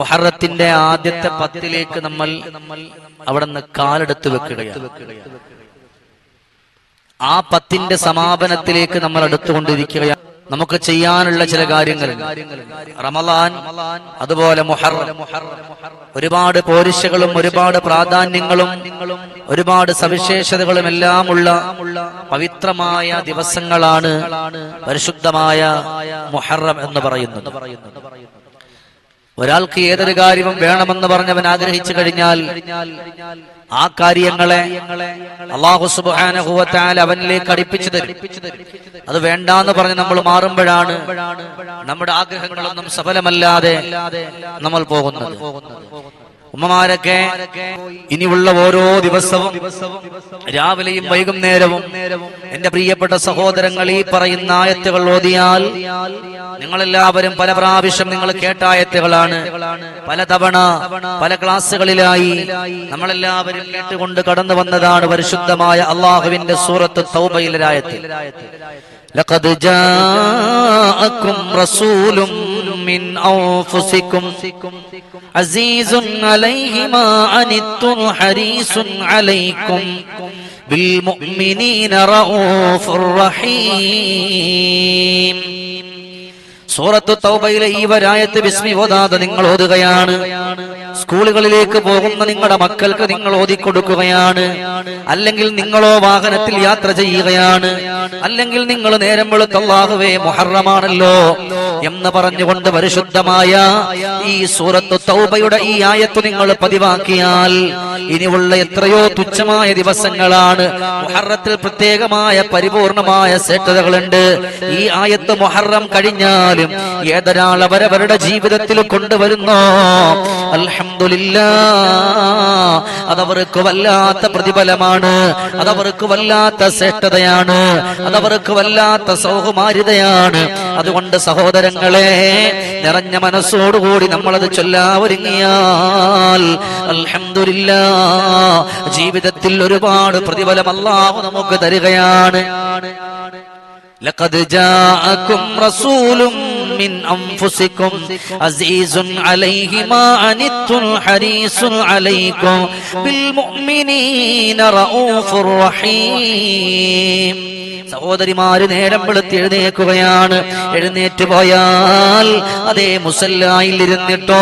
മുഹറത്തിന്റെ ആദ്യത്തെ പത്തിലേക്ക് നമ്മൾ അവിടെ നിന്ന് കാലെടുത്ത് വെക്കുകയാണ്. ആ പത്തിന്റെ സമാപനത്തിലേക്ക് നമ്മൾ അടുത്തുകൊണ്ടിരിക്കുകയാണ്. നമുക്ക് ചെയ്യാനുള്ള ചില കാര്യങ്ങൾ. റമലാൻ അതുപോലെ മുഹറം. ഒരുപാട് പോരിശകളും ഒരുപാട് പ്രാധാന്യങ്ങളും ഒരുപാട് സവിശേഷതകളും എല്ലാം ഉള്ള പവിത്രമായ ദിവസങ്ങളാണ് പരിശുദ്ധമായ മുഹറം എന്ന് പറയുന്നത്. ഒരാൾക്ക് ഏതൊരു കാര്യവും വേണമെന്ന് പറഞ്ഞവൻ ആഗ്രഹിച്ചു കഴിഞ്ഞാൽ ആ കാര്യങ്ങളെ അള്ളാഹു അവനിലേക്ക് അടുപ്പിച്ചു തരും. അത് വേണ്ടാന്ന് പറഞ്ഞ് നമ്മൾ മാറുമ്പോഴാണ് നമ്മുടെ ആഗ്രഹങ്ങളൊന്നും സഫലമല്ലാതെ നമ്മൾ പോകുന്നത്. ഉമ്മമാരൊക്കെ ഇനിയുള്ള ഓരോ ദിവസവും രാവിലെയും വൈകുന്നേരവും എന്റെ പ്രിയപ്പെട്ട സഹോദരങ്ങൾ ഈ പറയുന്ന ആയത്തുകൾ ഓതിയാൽ നിങ്ങളെല്ലാവരും പല പ്രാവശ്യം നിങ്ങൾ കേട്ട ആയത്തുകളാണ്. പല തവണ പല ക്ലാസ്സുകളിലായി നമ്മളെല്ലാവരും കേട്ടുകൊണ്ട് കടന്നു വന്നതാണ് പരിശുദ്ധമായ അള്ളാഹുവിന്റെ സൂറത്ത് തൗബയിലെ لقد جاءكم رسول من أنفسكم عزيز عليه ما عنتم حريص عليكم بالمؤمنين رؤوف رحيم സൂറത്ത് തൗബയിലെ ഈ വരായത്ത് ബിസ്മി ഓതാതെ നിങ്ങൾ ഓതുകയാണ് സ്കൂളുകളിലേക്ക് പോകുന്ന നിങ്ങളുടെ മക്കൾക്ക് നിങ്ങൾ ഓതിക്കൊടുക്കുകയാണ്. അല്ലെങ്കിൽ നിങ്ങളോ വാഹനത്തിൽ യാത്ര ചെയ്യുകയാണ്. അല്ലെങ്കിൽ നിങ്ങൾ നേരം വെളുത്തല്ലാഹുവേ മുഹറമാണല്ലോ എന്ന് പറഞ്ഞുകൊണ്ട് പരിശുദ്ധമായ ഈ സൂറത്ത് തൗബയുടെ ഈ ആയത്ത് നിങ്ങൾ പതിവാക്കിയാൽ ഇനിയുള്ള എത്രയോ തുച്ഛമായ ദിവസങ്ങളാണ് മുഹറത്തിൽ പ്രത്യേകമായ പരിപൂർണമായ സേട്ടതകളുണ്ട്. ഈ ആയത്ത് മുഹറം കഴിഞ്ഞാലും ഏതൊരാൾ അവരവരുടെ ജീവിതത്തിൽ കൊണ്ടുവരുന്നോ? അൽഹംദുലില്ലാ. അതവർക്ക് വല്ലാത്ത പ്രതിഫലമാണ്. അതവർക്ക് വല്ലാത്ത ശ്രേഷ്ഠതയാണ്. അതവർക്ക് വല്ലാത്ത സൗകുമാരിതയാണ് അതുകൊണ്ട് സഹോദരങ്ങളെ നിറഞ്ഞ മനസ്സോടുകൂടി നമ്മളത് ചൊല്ലാ ഒരുങ്ങിയാൽ അൽഹംദുലില്ലാ. ജീവിതത്തിൽ ഒരുപാട് പ്രതിഫലം അല്ലാഹു നമുക്ക് തരികയാണ്. لقد جاءكم رسول من أنفسكم عزيز عليه ما عنتم حريص عليكم بالمؤمنين رؤوف رحيم സഹോദരിമാര് നേരം വെളുത്ത് എഴുന്നേക്കുകയാണ് എഴുന്നേറ്റ് പോയാൽ അതേ മുസല്ലായിൽ ഇരുന്നിട്ടോ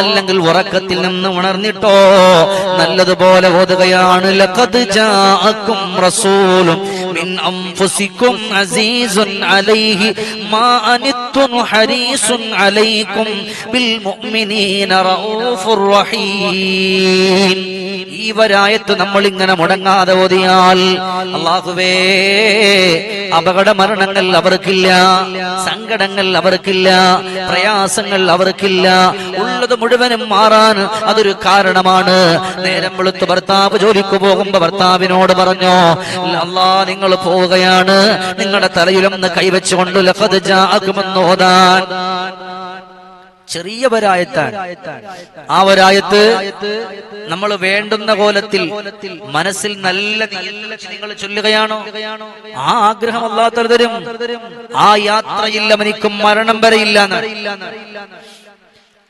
അല്ലെങ്കിൽ ഉറക്കത്തിൽ നിന്ന് ഉണർന്നിട്ടോ നല്ലതുപോലെ ഓതുകയാണ് ലഖദ് ജാഅക്കും റസൂലും أنفسكم عزيز عليه ما أنت حريص عليكم بالمؤمنين رؤوف رحيم. ഈ വരായത്ത് നമ്മൾ ഇങ്ങനെ മുടങ്ങാതെ ഓതിയാൽ അള്ളാഹുവേ അപകട മരണങ്ങൾ അവർക്കില്ല സങ്കടങ്ങൾ അവർക്കില്ല പ്രയാസങ്ങൾ അവർക്കില്ല. ഉള്ളത് മുഴുവനും മാറാൻ അതൊരു കാരണമാണ്. നേരം വെളുത്ത് ഭർത്താവ് ജോലിക്ക് പോകുമ്പോ ഭർത്താവിനോട് പറഞ്ഞോ അല്ലാ നിങ്ങൾ പോവുകയാണ്. നിങ്ങളുടെ തലയിലൊന്ന് കൈവച്ചുകൊണ്ട് ലഫത് ജാകുമെന്ന് ഓതാൻ. ചെറിയ വരായത്താണ് ആ വരായത്ത് നമ്മൾ വേണ്ടുന്ന കോലത്തിൽ മനസ്സിൽ നല്ല നിങ്ങൾ ചൊല്ലുകയാണോ? ആ ആഗ്രഹം അല്ലാത്ത തരും. ആ യാത്രയിൽ അവനിക്കും മരണം വരെയില്ല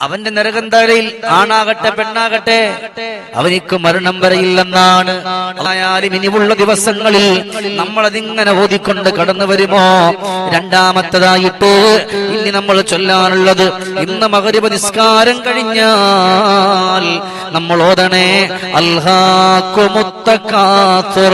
അവന്റെ നരകന്തരയിൽ ആണാകട്ടെ പെണ്ണാകട്ടെ അവനിക്ക് മരണം വരയില്ലെന്നാണ് ആയാലും ഇനിയുള്ള ദിവസങ്ങളിൽ നമ്മൾ അതിങ്ങനെ ഓതിക്കൊണ്ട് കടന്നു വരുമോ? രണ്ടാമത്തതായിട്ട് ഇനി നമ്മൾ ചൊല്ലാനുള്ളത് ഇന്ന് മകരുവ നിസ്കാരം കഴിഞ്ഞാൽ നമ്മൾ ഓതണേ അൽഹാക്കുമുത്തക്കാത്തുർ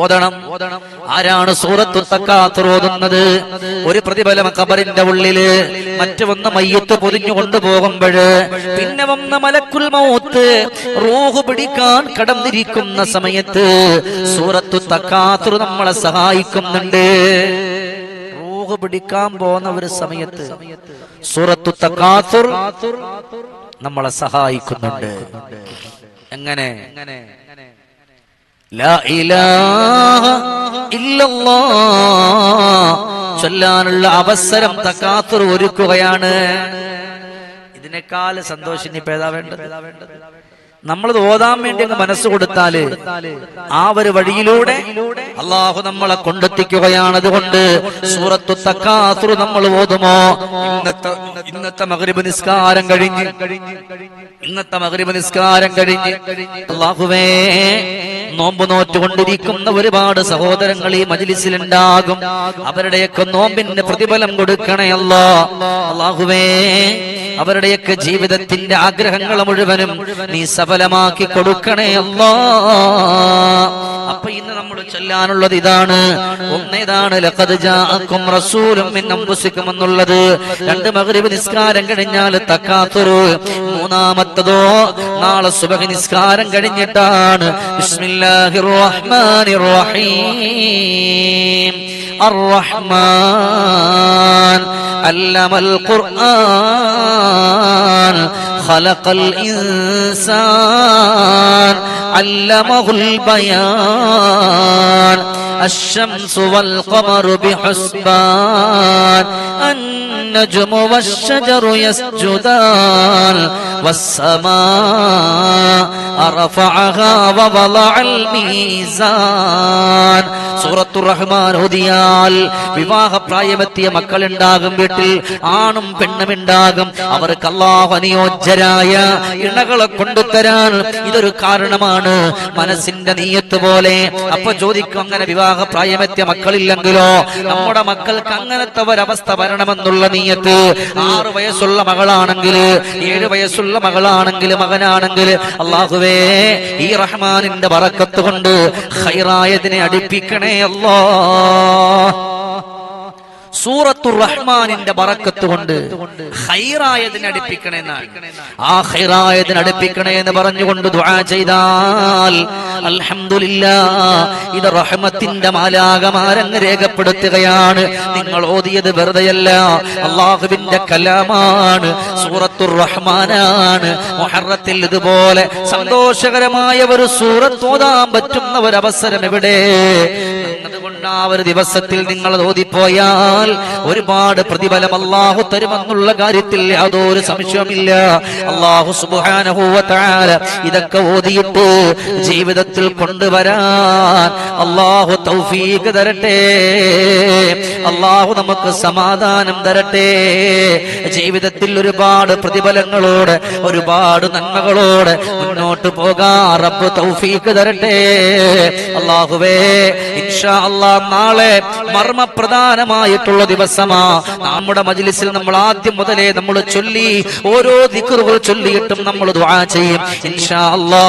ഓതണം. ആരാണ് സൂറത്തു തക്കാത്തർ ഓതുന്നത്? ഒരു പ്രതിഫലം കബറിന്റെ ഉള്ളിൽ മറ്റു വന്ന മയ്യത്ത് പൊതിഞ്ഞു കൊണ്ടുപോകുമ്പോഴ് പിന്നെ വന്ന മലക്കുൽ മൗത്ത് റൂഹ് പിടിക്കാൻ കടന്നിരിക്കുന്ന സമയത്ത് സൂറത്തു തക്കാത്തർ നമ്മളെ സഹായിക്കുന്നുണ്ട്. റൂഹ് പിടിക്കാൻ പോകുന്ന ഒരു സമയത്ത് സൂറത്തു തക്കാത്തുർ നമ്മളെ സഹായിക്കുന്നുണ്ട്. എങ്ങനെ? ഇല്ലല്ലാഹ് ചൊല്ലാനുള്ള അവസരം തക്കാത്തർ ഒരുക്കുകയാണ്. ഇതിനേക്കാൾ സന്തോഷം ഇപ്പൊ ഏതാ വേണ്ടത്? നമ്മളത് ഓതാൻ വേണ്ടി അങ്ങ് മനസ്സ് കൊടുത്താൽ ആ ഒരു വഴിയിലൂടെ അള്ളാഹു നമ്മളെ കൊണ്ടെത്തിക്കുകയാണ്. അതുകൊണ്ട് സൂറത്തു തക്കാത്തു നമ്മൾ ഓതുമോ? ഇന്നത്തെ ഇന്നത്തെ മകരിബ് നിസ്കാരം കഴിഞ്ഞ് ഇന്നത്തെ മകരിബ് നിസ്കാരം കഴിഞ്ഞ് അള്ളാഹുവേ നോമ്പ് നോറ്റുകൊണ്ടിരിക്കുന്ന ഒരുപാട് സഹോദരങ്ങൾ ഈ മജിലിസിലുണ്ടാകും. അവരുടെയൊക്കെ നോമ്പിന് പ്രതിഫലം കൊടുക്കണേ അല്ലാഹുവേ അവരുടെയൊക്കെ ജീവിതത്തിന്റെ ആഗ്രഹങ്ങൾ മുഴുവനും നീ സഫലമാക്കി കൊടുക്കണേ അല്ലോ. അപ്പൊ ഇന്ന് നമ്മൾ ചൊല്ലാനുള്ളത് ഇതാണ്. ഒന്നേതാണ് മിൻ അൻഫുസിക്കും എന്നുള്ളത്. രണ്ട് മഗ്രിബ് നിസ്കാരം കഴിഞ്ഞാൽ തക്കാത്തൊരു. മൂന്നാമത്തതോ നാളെ സുബഹി നിസ്കാരം കഴിഞ്ഞിട്ടാണ്. ബിസ്മില്ലാഹിർ റഹ്മാനിർ റഹീം അർ റഹ്മാൻ അല്ലമൽ ഖുർആൻ. القرآن خلق الإنسان علمه البيان. الشمس والقمر بحسبان النجم والشجر يسجدان والسماء رفعها ووضع الميزان സൂറത്തു റഹ്മാൻ ഓതിയാൽ വിവാഹ പ്രായമെത്തിയ മക്കളുണ്ടാകും വീട്ടിൽ ആണും പെണ്ണും ഉണ്ടാകും അവർക്ക് അള്ളാഹു അനുയോജ്യരായ ഇണകളെ കൊണ്ടുതരാൻ ഇതൊരു കാരണമാണ് മനസ്സിന്റെ നീയത്ത് പോലെ അപ്പൊ ചോദിക്കും അങ്ങനെ വിവാഹ പ്രായമെത്തിയ മക്കളില്ലെങ്കിലോ നമ്മുടെ മക്കൾക്ക് അങ്ങനത്തെ ഒരവസ്ഥ വരണമെന്നുള്ള നീയത്ത് ആറ് വയസ്സുള്ള മകളാണെങ്കിൽ ഏഴ് വയസ്സുള്ള മകളാണെങ്കിൽ മകനാണെങ്കിൽ അള്ളാഹുവേ ഈ റഹ്മാനിന്റെ വറക്കത്ത് കൊണ്ട് ഹൈറായതിനെ അടുപ്പിക്കണേ അല്ലാ. സൂറത്തു റഹ്മാനിന്റെ ബറക്കത്ത് കൊണ്ട് ഹൈറായതിനെ അടുപ്പിക്കണേ എന്നാണ് ആ ഹൈറായതിനെ അടുപ്പിക്കണേ എന്ന് പറഞ്ഞുകൊണ്ട് ദുആ ചെയ്താൽ അൽഹംദുലില്ലാ ഇത് റഹ്മത്തിന്റെ മാലാകമാരങ്ങ് രേഖപ്പെടുത്തുകയാണ്. നിങ്ങൾ ഓതിയത് വെറുതെയല്ല അള്ളാഹുവിന്റെ കലാമാണ് സൂറത്തു റഹ്മാനാണ്. മുഹറത്തിൽ ഇതുപോലെ സന്തോഷകരമായ ഒരു സൂറത്ത് ഓതാൻ പറ്റുന്ന ഒരു അവസരം എവിടെ? അതുകൊണ്ട് ആ ഒരു ദിവസത്തിൽ നിങ്ങൾ ഓതിപ്പോയാൽ ഒരുപാട് പ്രതിഫലം അള്ളാഹു തരുമെന്നുള്ള കാര്യത്തിൽ യാതൊരു സംശയമില്ല അള്ളാഹു സുബാനഹൂവത്താല ഇതൊക്കെ ഓതിയിട്ട് ജീവിതത്തിൽ കൊണ്ടുവരാൻ അള്ളാഹു തൗഫീഖ് തരട്ടെ. അള്ളാഹു നമുക്ക് സമാധാനം തരട്ടെ. ജീവിതത്തിൽ ഒരുപാട് പ്രതിഫലങ്ങളോട് ഒരുപാട് നന്മകളോട് മുന്നോട്ട് പോകാൻ റബ്ബ് തൗഫീഖ് തരട്ടെ. അള്ളാഹുവേ ഇൻഷാ യാ അള്ളാ നാളെ മർമ്മപ്രധാനമായിട്ടുള്ള ദിവസമാ. നമ്മുടെ മജിലിസിൽ നമ്മൾ ആദ്യം മുതലേ നമ്മൾ ചൊല്ലി ഓരോ ദിക്കറുകൾ ചൊല്ലിയിട്ടും നമ്മൾ ദ്വാ ചെയ്യും. ഇൻഷാ അള്ളാ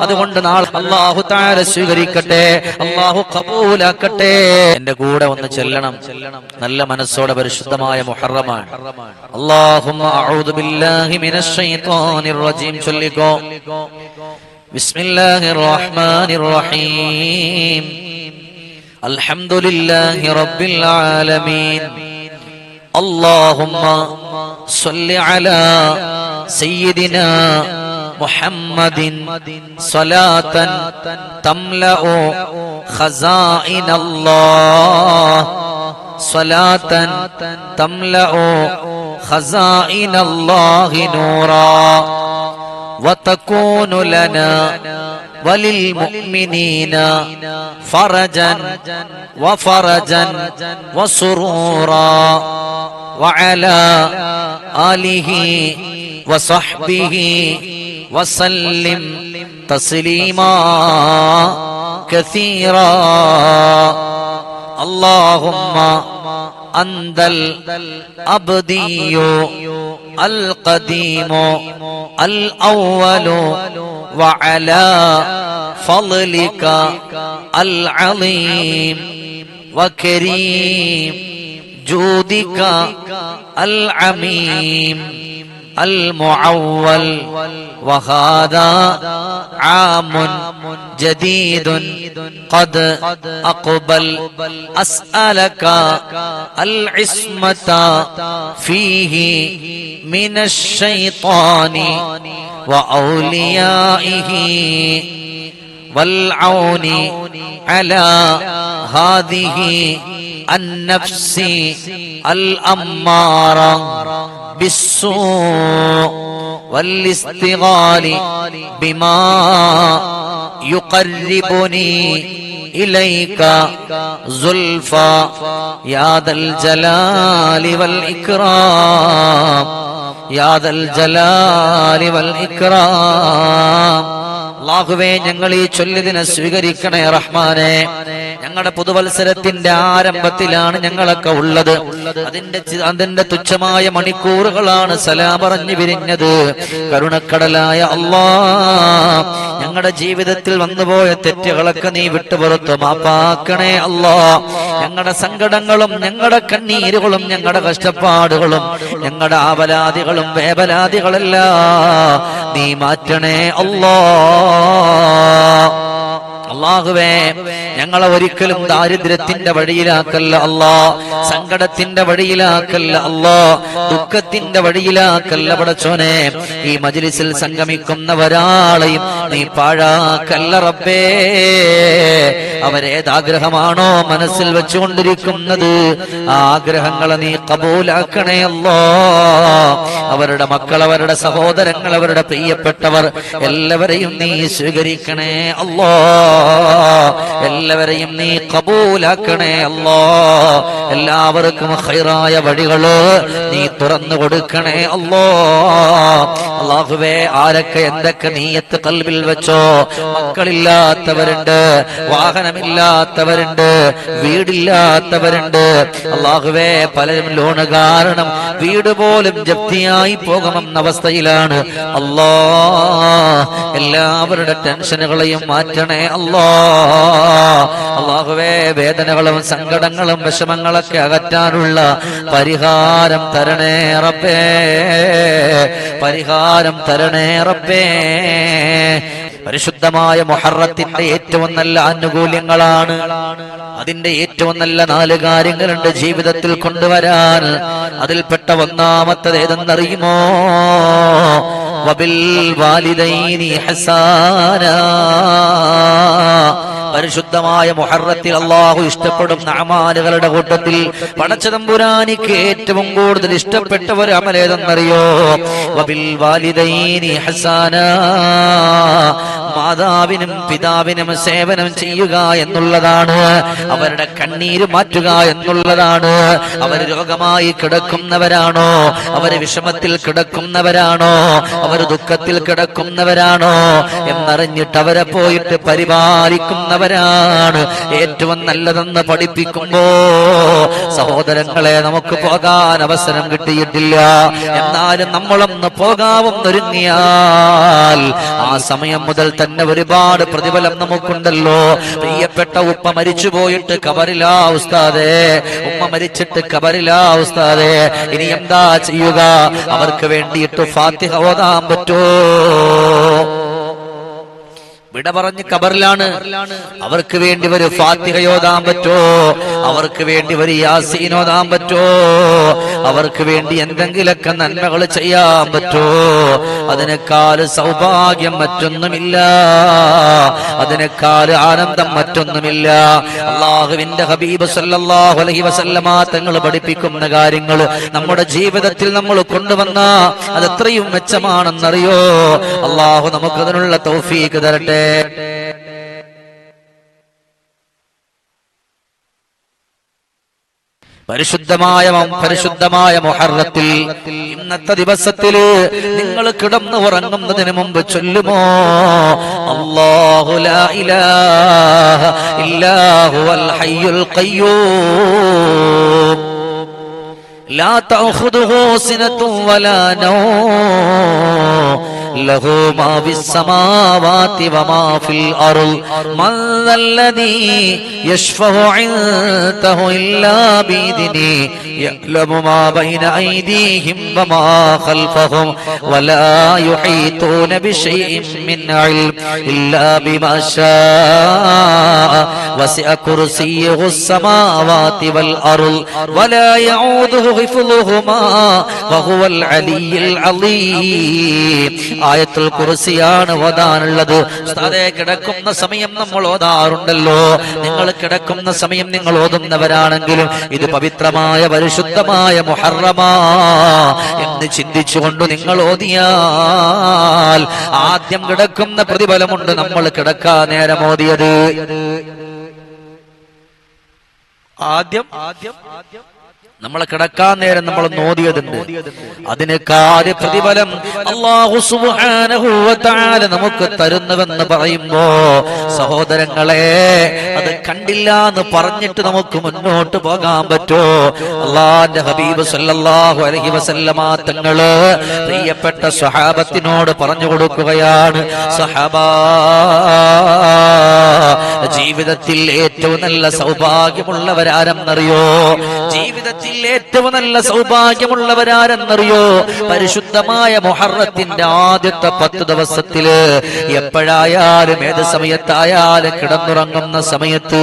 അതുകൊണ്ട് നാളെ അള്ളാഹു താര സ്വീകരിക്കട്ടെ അള്ളാഹു കബൂലാക്കട്ടെ. എന്റെ കൂടെ ഒന്ന് ചെല്ലണം. നല്ല മനസ്സോടെ പരിശുദ്ധമായ മുഹറമാണ്. അള്ളാഹുമ്മ അഊദു ബില്ലാഹി മിനശ് ശൈത്വാനിർ റജീം. ചൊല്ലിക്കോ. ബിസ്മില്ലാഹിർ റഹ്മാനിർ റഹീം. الحمد لله رب العالمين اللهم صل على سيدنا محمد صلاة تملأ خزائن الله صلاة تملأ خزائن الله نورا وتكون لنا وللمؤمنين فرجا وفرجا وسرورا وعلى آله وصحبه وسلم تسليما كثيرا. اللهم أنت الأبدي القديم الأول وعلى فضلك العظيم وكريم جودك العميم. المعول وهذا عام جديد قد أقبل. أسألك العصمة فيه من الشيطان وأوليائه والعون على هذه النفس الأمارة بالسوء والاستغال بما يقربني إليك زلفى يا ذا الجلال والإكرام يا ذا الجلال والإكرام അള്ളാഹുവേ ഞങ്ങൾ ഈ ചൊല്ലിതിനെ സ്വീകരിക്കണേ റഹ്മാനെ. ഞങ്ങളുടെ പുതുവത്സരത്തിന്റെ ആരംഭത്തിലാണ് ഞങ്ങളൊക്കെ ഉള്ളത്. അതിന്റെ അതിന്റെ തുച്ഛമായ മണിക്കൂറുകളാണ് സലാ പറഞ്ഞു വിരിഞ്ഞത്. കരുണക്കടലായ അള്ളാ ഞങ്ങളുടെ ജീവിതത്തിൽ വന്നുപോയ തെറ്റുകളൊക്കെ നീ വിട്ടുപുറത്ത് മാപ്പാക്കണേ അള്ളാ. ഞങ്ങളുടെ സങ്കടങ്ങളും ഞങ്ങളുടെ കണ്ണീരുകളും ഞങ്ങളുടെ കഷ്ടപ്പാടുകളും ഞങ്ങളുടെ ആവലാദികളും വേവലാദികളെല്ലാം നീ മാറ്റണേ അല്ലാ الله അള്ളാഹുവേ ഞങ്ങളെ ഒരിക്കലും ദാരിദ്ര്യത്തിന്റെ വഴിയിലാക്കല്ല അല്ലാ. സങ്കടത്തിന്റെ വഴിയിലാക്കല്ല അല്ലാ. ദുഃഖത്തിന്റെ വഴിയിലാക്കല്ല പടച്ചോനെ. ഈ മജ്ലിസിൽ സംഗമിക്കുന്നവരാളെയും നീ പാഴാക്കല്ല റബ്ബേ. അവരേതാഗ്രഹമാണോ മനസ്സിൽ വെച്ചുകൊണ്ടിരിക്കുന്നത്? ആ ആഗ്രഹങ്ങളെ നീ കബൂലാക്കണേ അല്ലോ. അവരുടെ മക്കൾ അവരുടെ സഹോദരങ്ങൾ അവരുടെ പ്രിയപ്പെട്ടവർ എല്ലാവരെയും നീ സ്വീകരിക്കണേ അല്ലോ. എല്ലാവരെയും നീ കബൂലാക്കണേ അല്ലോ. എല്ലാവർക്കും ഹൈറായ വഴികൾ നീ തുറന്നു കൊടുക്കണേ അല്ലോ. അള്ളാഹുവേ ആരൊക്കെ എന്തൊക്കെ നീയത്ത് കൽവിൽ വെച്ചോ? മക്കളില്ലാത്തവരുണ്ട് വാഹനമില്ലാത്തവരുണ്ട് വീടില്ലാത്തവരുണ്ട്. അള്ളാഹുവേ പലരും ലോണ് കാരണം വീട് പോലും ജപ്തിയായി പോകുമെന്ന അവസ്ഥയിലാണ്. അല്ലോ എല്ലാവരുടെ ടെൻഷനുകളെയും മാറ്റണേ അല്ലാ. അള്ളാഹുവേ വേദനകളും സങ്കടങ്ങളും വിഷമങ്ങളൊക്കെ അകറ്റാനുള്ള പരിഹാരം തരണേ റബ്ബേ. പരിഹാരം തരണേ റബ്ബേ. പരിശുദ്ധമായ മൊഹറത്തിന്റെ ഏറ്റവും നല്ല ആനുകൂല്യങ്ങളാണ്. അതിന്റെ ഏറ്റവും നല്ല നാല് കാര്യങ്ങളുണ്ട് ജീവിതത്തിൽ കൊണ്ടുവരാൻ. അതിൽപ്പെട്ട ഒന്നാമത്തത് ഏതെന്നറിയുമോ? وبالوالدين حسانا. പരിശുദ്ധമായ മുഹറത്തിൽ അള്ളാഹു ഇഷ്ടപ്പെടുന്ന അമാലുകളുടെ കൂട്ടത്തിൽ. പടച്ചതമ്പുരാനിക്ക് ഏറ്റവും കൂടുതൽ ഇഷ്ടപ്പെട്ട ഒരു അമലേതെന്നറിയോ മാതാവിനും പിതാവിനും സേവനം ചെയ്യുക എന്നുള്ളതാണ്. അവരുടെ കണ്ണീര് മാറ്റുക എന്നുള്ളതാണ്. അവർ രോഗമായി കിടക്കുന്നവരാണോ? അവർ വിഷമത്തിൽ കിടക്കുന്നവരാണോ? അവർ ദുഃഖത്തിൽ കിടക്കുന്നവരാണോ? എന്നറിഞ്ഞിട്ട് അവരെ പോയിട്ട് പരിപാലിക്കുന്നവരാണ് ഏറ്റവും നല്ലതെന്ന് പഠിപ്പിക്കുമ്പോ സഹോദരങ്ങളെ നമുക്ക് പോകാൻ അവസരം കിട്ടിയിട്ടില്ല. എന്നാലും നമ്മളൊന്ന് പോകാവുന്നൊരുങ്ങിയാൽ ആ സമയം മുതൽ തന്നെ ഒരുപാട് പ്രതിഫലം നമുക്കുണ്ടല്ലോ. പ്രിയപ്പെട്ട ഉപ്പ മരിച്ചു പോയിട്ട് കബറിലാ ഉസ്താദേ. ഉമ്മ മരിച്ചിട്ട് കബറിലാ ഉസ്താദേ. ഇനി എന്താ ചെയ്യുക? അവർക്ക് വേണ്ടിയിട്ട് ഫാത്തിഹ ഓതാൻ പറ്റോ? വിട പറഞ്ഞ് കബറിലാണ് അവർക്ക് വേണ്ടി ഒരു ഫാത്തിഹയോതാൻ പറ്റോ? അവർക്ക് വേണ്ടി ഒരു യാസീനോതാൻ പറ്റോ? അവർക്ക് വേണ്ടി എന്തെങ്കിലൊക്കെ നന്മകൾ ചെയ്യാൻ പറ്റോ? അതിനേക്കാൾ സൗഭാഗ്യം മറ്റൊന്നുമില്ല. അതിനേക്കാൾ ആനന്ദം മറ്റൊന്നുമില്ല. അള്ളാഹുവിന്റെ ഹബീബ് സല്ലല്ലാഹു അലൈഹി വസല്ലമ തങ്ങൾ പഠിപ്പിക്കുന്ന കാര്യങ്ങൾ നമ്മുടെ ജീവിതത്തിൽ നമ്മൾ കൊണ്ടുവന്ന അത് എത്രയും മെച്ചമാണെന്നറിയോ? അള്ളാഹു നമുക്കതിനുള്ള തൗഫീക്ക് തരട്ടെ. പരിശുദ്ധമായ പരിശുദ്ധമായ മൊഹറത്തിൽ ഇന്നത്തെ ദിവസത്തിൽ നിങ്ങൾ കിടന്നു ഉറങ്ങുന്നതിന് മുമ്പ് ചൊല്ലുമോ? അള്ളാഹുലാഹുൽ ഹയ്യുൽ ലാ തൗഹുദുഹു സിനത്തും വലാ له ما في السماوات وما في الأرض. من ذا الذي يشفع عنده إلا بإذنه يعلم ما بين أيديهم وما خلفهم ولا يحيطون بشيء من علم إلا بما شاء. وسع كرسيه السماوات والأرض ولا يعوده حفظهما وهو العلي العظيم. ആയത്തുൽ കുറിസിയാണ് ഓതാനുള്ളത്. ഉസ്താദെ കിടക്കുന്ന സമയം നമ്മൾ ഓതാറുണ്ടല്ലോ. നിങ്ങൾ കിടക്കുന്ന സമയം നിങ്ങൾ ഓതുന്നവരാണെങ്കിലും ഇത് പവിത്രമായ പരിശുദ്ധമായ മുഹറമാ എന്ന് ചിന്തിച്ചുകൊണ്ട് നിങ്ങൾ ഓതിയാൽ ആദ്യം കിടക്കുന്ന പ്രതിഫലമുണ്ട് നമ്മൾ കിടക്കാൻ നേരം ഓതിയത്. ആദ്യം ആദ്യം ആദ്യം നമ്മളെ കിടക്കാൻ നേരം നമ്മൾ നോദിയതുണ്ട്. അതിന് കാര്യ പ്രതിഫലം അള്ളാഹു നമുക്ക് തരുന്നുവെന്ന് പറയുമ്പോ സഹോദരങ്ങളെ അത് കണ്ടില്ല എന്ന് പറഞ്ഞിട്ട് നമുക്ക് മുന്നോട്ട് പോകാൻ പറ്റോ? അള്ളാന്റെ ഹബീബ് സല്ലല്ലാഹു അലഹി വസല്ലമ തങ്ങൾ പ്രിയപ്പെട്ട സ്വഹാബത്തിനോട് പറഞ്ഞു കൊടുക്കുകയാണ് സഹബാ ജീവിതത്തിൽ ഏറ്റവും നല്ല സൗഭാഗ്യമുള്ളവരാരെന്നറിയോ? ജീവിതത്തിൽ ഏറ്റവും നല്ല സൗഭാഗ്യമുള്ളവരാരെന്നറിയോ? പരിശുദ്ധമായ മൊഹറത്തിന്റെ ആദ്യത്തെ പത്ത് ദിവസത്തിൽ എപ്പോഴായാലും ഏത് സമയത്തായാലും കിടന്നുറങ്ങുന്ന സമയത്ത്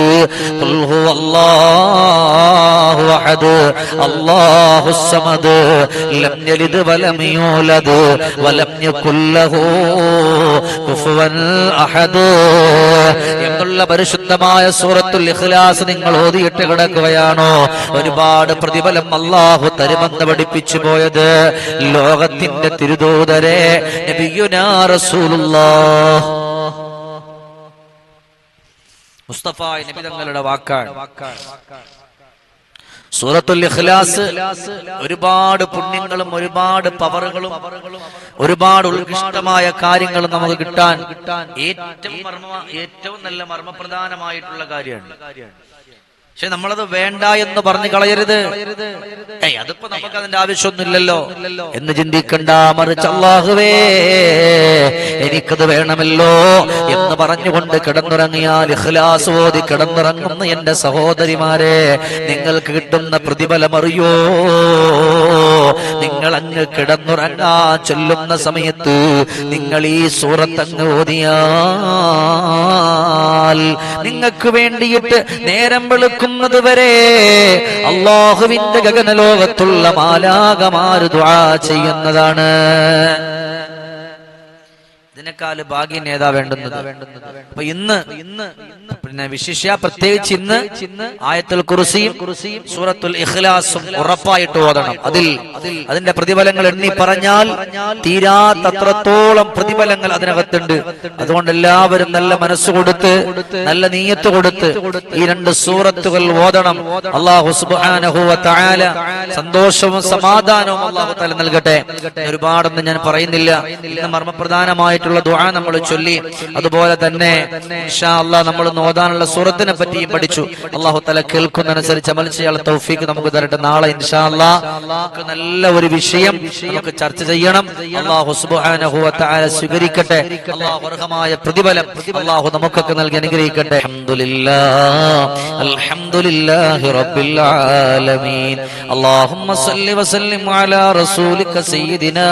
എന്നുള്ള പരിശുദ്ധമായ സൂറത്തുൽ ഇഖ്ലാസ് നിങ്ങൾ ഓതിയിട്ട് കിടക്കുകയാണോ? ഒരുപാട് പ്രതിഫലം അള്ളാഹു തരുമെന്ന് പഠിപ്പിച്ചു പോയത് ലോകത്തിന്റെ തിരുദൂതരെ. മുസ്തഫ നബി തങ്ങളുടെ വാക്കാണ് വാക്കാണ് വാക്കാണ്. സൂറത്തുൽ ഇഖ്ലാസ് ഒരുപാട് പുണ്യങ്ങളും ഒരുപാട് പവറുകളും ഒരുപാട് ഉത്കൃഷ്ടമായ കാര്യങ്ങൾ നമുക്ക് കിട്ടാൻ ഏറ്റവും ഏറ്റവും നല്ല മർമ്മപ്രധാനമായിട്ടുള്ള കാര്യമാണ്. പക്ഷെ നമ്മളത് വേണ്ട എന്ന് പറഞ്ഞു കളയരുത്. ഏയ് അതിപ്പോ നമുക്ക് അതിന്റെ ആവശ്യമൊന്നുമില്ലല്ലോ. എന്ന് ചിന്തിക്കണ്ട മറിച്ച് അള്ളാഹുവേ എനിക്കത് വേണമല്ലോ എന്ന് പറഞ്ഞുകൊണ്ട് കിടന്നുറങ്ങിയാൽ ഇഖ്ലാസ് ഓതി കിടന്നുറങ്ങുന്ന എന്റെ സഹോദരിമാരെ നിങ്ങൾക്ക് കിട്ടുന്ന പ്രതിഫലം അറിയോ? നിങ്ങൾ അങ്ങ് കിടന്നുറങ്ങാ ചൊല്ലുന്ന സമയത്ത് നിങ്ങൾ ഈ സൂറത്തങ്ങ് ഓതിയാൽ നിങ്ങൾക്ക് വേണ്ടിയിട്ട് നേരം വെളുക്കുന്നത് വരെ അള്ളാഹുവിന്റെ ഗഗനലോകത്തുള്ള മാലാകമാര് ദുആ ചെയ്യുന്നതാണ്. ഇതിനേക്കാൾ ഭാഗ്യം ഏതാ വേണ്ടുന്നത്. അപ്പൊ ഇന്ന് ഇന്ന് പിന്നെ വിശിഷ്യ പ്രത്യേകിച്ച് ഇന്ന് ആയത്തുൽ കുറിസിയും സൂറത്തുൽ ഇഖ്ലാസും ഉറപ്പായിട്ട് ഓതണം. അതിൽ അതിന്റെ പ്രതിഫലങ്ങൾ എണ്ണി പറഞ്ഞാൽ തീരാത്തത്രത്തോളം പ്രതിഫലങ്ങൾ അതിനകത്തുണ്ട്. അതുകൊണ്ട് എല്ലാവരും നല്ല മനസ്സ് കൊടുത്ത് നല്ല നീയത്ത് കൊടുത്ത് ഈ രണ്ട് സൂറത്തുകൾ ഓതണം. അള്ളാഹു തആല സന്തോഷവും സമാധാനവും അള്ളാഹു തല നൽകട്ടെ. ഒരുപാടൊന്നും ഞാൻ പറയുന്നില്ല. ഇന്ന് മർമ്മപ്രധാനമായിട്ടുള്ള എന്നുള്ള ദുആ നമ്മൾ ചൊല്ലി. അതുപോലെ തന്നെ ഇൻഷാ അള്ളാ നമ്മൾ നോതാനുള്ള സൂറത്തിനെ പറ്റിയും പഠിച്ചു. അള്ളാഹു തല കേൾക്കുന്നതനുസരിച്ച് അമൽ ചെയ്യാനുള്ള തൗഫീഖ് നമുക്ക് തരട്ടെ. നാളെ ഇൻഷാ അള്ളാ നല്ല ഒരു വിഷയം നമുക്ക് ചർച്ച ചെയ്യണം. അള്ളാഹു സുബ്ഹാനഹു സ്വീകരിക്കട്ടെ. അള്ളാഹു പ്രതിഫലം അള്ളാഹു നമുക്കൊക്കെ നൽകി അനുഗ്രഹിക്കട്ടെ. അൽഹംദുലില്ലാഹി റബ്ബിൽ ആലമീൻ. അല്ലാഹുമ്മ സല്ലി വസല്ലിം അലാ റസൂലിക സയ്യിദിനാ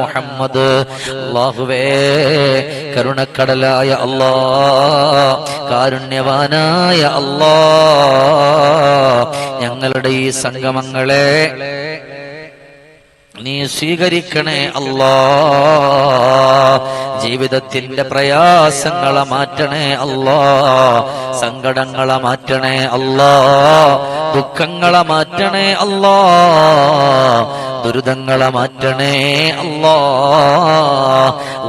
മുഹമ്മദ് അല്ലാഹുവേ കരുണക്കടലായ അള്ളാ കാരുണ്യവാനായ അള്ളാ ഞങ്ങളുടെ ഈ സംഗമങ്ങളെ നീ സ്വീകരിക്കണേ അല്ലാ ജീവിതത്തിന്റെ പ്രയാസങ്ങളെ മാറ്റണേ അല്ലാ സങ്കടങ്ങളെ മാറ്റണേ അല്ലാ ദുഃഖങ്ങളെ മാറ്റണേ അല്ലാ ദുരിതങ്ങളെ മാറ്റണേ അല്ലാ.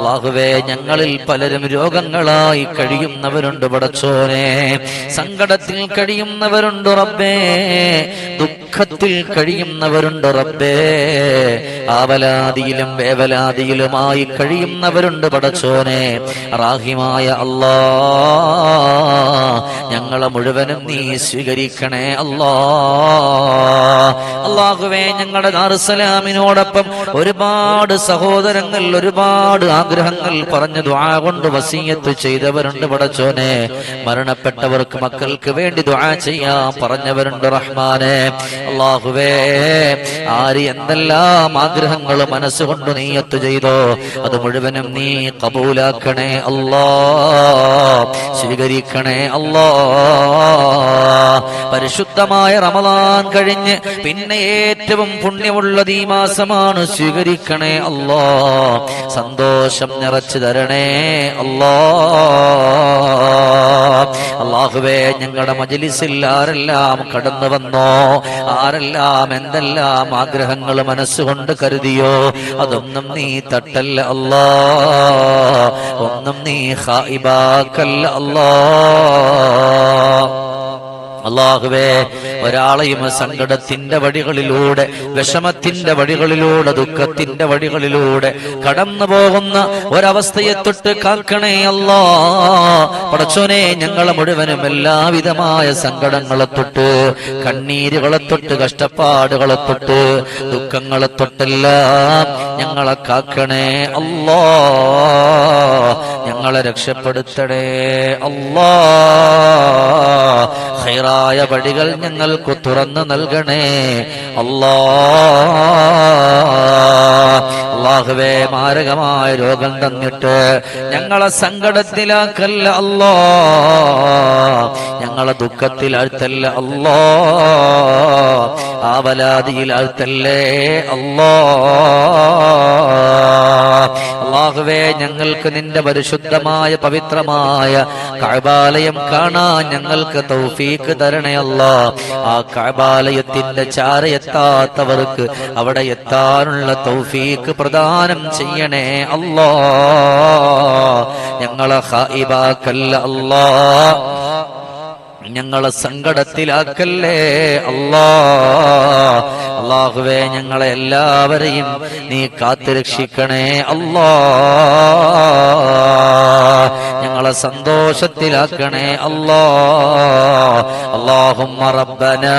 അള്ളാഹുവേ ഞങ്ങളിൽ പലരും രോഗങ്ങളായി കഴിയുന്നവരുണ്ട് പടച്ചോനെ. സങ്കടത്തിൽ കഴിയുന്നവരുണ്ട് റബ്ബേ. ദുഃഖത്തിൽ കഴിയുന്നവരുണ്ട് റബ്ബേ. ആവലാതിയിലും വേവലാതിയിലുമായി കഴിയുന്നവരുണ്ട് പടച്ചോനെ. റാഹിമായ അല്ലാ ഞങ്ങളെ മുഴുവനും നീ സ്വീകരിക്കണേ അല്ലാ. അള്ളാഹുവേ ഞങ്ങളുടെ ദാറുസലാമിനോടൊപ്പം ഒരുപാട് സഹോദരങ്ങൾ ഒരുപാട് ആഗ്രഹങ്ങൾ പറഞ്ഞു ദുആ കൊണ്ട് വസീയത്ത് ചെയ്തവരുണ്ട് പടച്ചോനെ മരണപ്പെട്ടവർക്ക് മക്കൾക്ക് വേണ്ടി ദുആ ചെയ്യാൻ പറഞ്ഞവരുണ്ട് റഹ്മാനെ. അള്ളാഹുവേ ആര് എന്തെല്ലാം ആഗ്രഹങ്ങൾ മനസ്സുകൊണ്ട് നീയത്ത് ചെയ്തോ അത് മുഴുവനും നീ കബൂലാക്കണേ അല്ലാ. സ്വീകരിക്കണേ അല്ലാ. പരിശുദ്ധമായ റമദാൻ കഴിഞ്ഞ് പിന്നെ ഏറ്റവും പുണ്യമുള്ളത് ഈ മാസമാണ്. സ്വീകരിക്കണേ അല്ലാ. സന്തോഷം നിറച്ചു തരണേ അല്ലോ. അള്ളാഹുവേ ഞങ്ങളുടെ മജലിസിൽ ആരെല്ലാം കടന്നു വന്നോ? ആരെല്ലാം എന്തെല്ലാം ആഗ്രഹങ്ങൾ മനസ്സുകൊണ്ട് കരുതിയോ? അതൊന്നും നീ തട്ടല്ല അല്ലോ. ഒന്നും നീ ഹായിബാക്കല്ല അല്ലോ. അള്ളാഹുവേ ഒരാളെയും സങ്കടത്തിന്റെ വഴികളിലൂടെ വിഷമത്തിന്റെ വഴികളിലൂടെ ദുഃഖത്തിന്റെ വഴികളിലൂടെ കടന്നു പോകുന്ന ഒരവസ്ഥയെ തൊട്ട് കാക്കണേ അല്ലാ. പടച്ചോനെ ഞങ്ങളെ മുഴുവനും എല്ലാവിധമായ സങ്കടങ്ങളെ തൊട്ട് കണ്ണീരുകളെ തൊട്ട് കഷ്ടപ്പാടുകളെ തൊട്ട് ദുഃഖങ്ങളെ തൊട്ടെല്ലാം ഞങ്ങളെ കാക്കണേ അല്ലോ. ഞങ്ങളെ രക്ഷപ്പെടുത്തണേ അല്ലോ. ഹൈറായ വഴികൾ ഞങ്ങൾക്ക് തുറന്നു നൽകണേ. അല്ലാ. അള്ളാഹുവേ മാരകമായ രോഗം തന്നിട്ട് ഞങ്ങളെ സങ്കടത്തിലാക്കല്ല. അല്ലാ. ഞങ്ങളെ ദുഃഖത്തിൽ അഴുത്തല്ല അല്ലോ? ആവലാതിയിൽ അഴുത്തല്ലേ അല്ലോ? അള്ളാഹുവേ ഞങ്ങൾക്ക് നിന്റെ പരിശുദ്ധമായ പവിത്രമായ കഴബാലയം കാണാൻ ഞങ്ങൾക്ക് തൗഫീക്ക് തരണേ അല്ല. ആ കഴബാലയത്തിന്റെ ചാരയെത്താത്തവർക്ക് അവിടെ എത്താനുള്ള തൗഫീക്ക് പ്രദാനം ചെയ്യണേ അല്ലോ. ഞങ്ങളെ ഹൈബാക്കല്ല അല്ലാ. ഞങ്ങളെ സങ്കടത്തിലാക്കല്ലേ? അല്ലാ അള്ളാഹുവേ ഞങ്ങളെ എല്ലാവരെയും നീ കാത്തുരക്ഷിക്കണേ. അല്ലാ ഞങ്ങളെ സന്തോഷത്തിലാക്കണേ അല്ലാ اللهم ربنا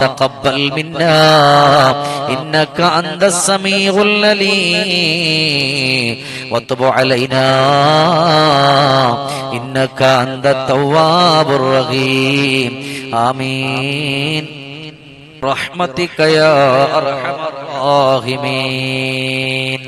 تقبل منا إنك أنت السميع العليم وتب علينا إنك أنت التواب الرحيم آمين رحمتك يا أرحم الراحمين